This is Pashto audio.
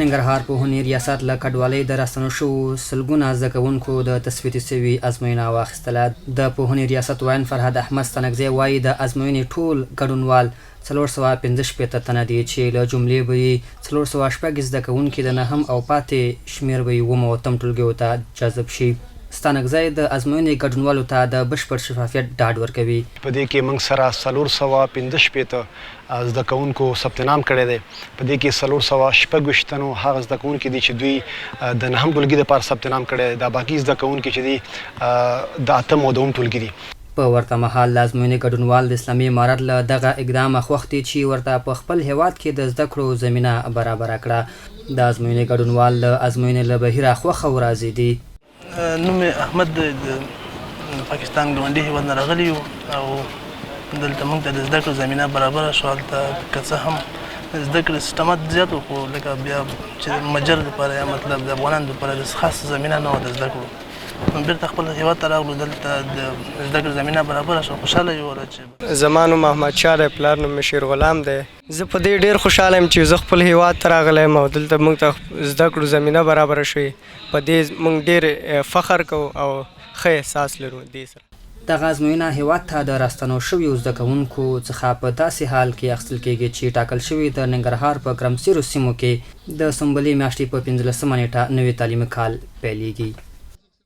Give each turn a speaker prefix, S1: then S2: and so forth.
S1: ننګرهار پوهنې ریاست له کډوالۍ د راستنو شوو سلګونه زده کوونکو د تثبیت سوي ازموینه واخیستله. د پوهنې ریاست وایي فرهاد احمد ستنګزی وایي د ازموینې ټول ګډونوال څلور سوه پنځه شپېته تنه دي چې له جملې به یې څلور سوه شپږ زده کوونکي د نهم او پاتې شمېر به یې اووم او اتم ټولګیو ته جذب شي ستانکزی د ازموینې ګډونوالو ته د بشپړ شفافیت ډاډ ورکوي.
S2: په دې کې موږ سره سلور سوا پنځه شپېته زده کوونکو ثبت نام کړی دی. په دې کې سلور سوا شپږ ویشتنو هغه زده کوونکي دي چې دوی د نهم ټولګي لپاره ثبت نام کړی دی. دا باقي زده کوونکي چې دي د اتم او دوم ټولګي دي.
S1: په ورته مهال د ازموینې ګډونوال د اسلامي امارت له دغه اقدام خوښتي چې ورته په خپل هیواد کې د زده کړو زمينه برابر کړه. د ازموینې ګډونوال له ازموینې له بهیره خوښه او راضي دي
S3: نوم احمد د پاکستان ګاونډي هیواد نه راغلی او دلته موږ ته د زده کړو زمينه برابر شو هلته که څه هم زده کړې سیستمات زیات خو لکه بیا چې مجر لپاره یا مطلب د افغانانو لپاره د خاص زمينه نه و د زده کړو بیرته خپل هیواد ته راغلو دلته د زده کړې زمينه برابر شو خوشاله یو چې
S4: زمانو محمد شاه دی پلار نوم شیر غلام دی. زه په دې ډیر خوشاله یم چې زه خپل هیواد ته راغلی او دلته موږ ته زده کړو زمينه برابر شوې. په دې موږ ډیر فخر کوو او ښه احساس لرو دې سره.
S1: دغه ازموینه هیواد ته د راستنو شویو زده کوونکو څخه په داسې حال کې اخیستل کیږي چې ټاکل شوی د ننګرهار په ګرمسیرو سیمو کې د سنبلې میاشتې په 15 نیټه نوې تعلیمي کال پیلېږي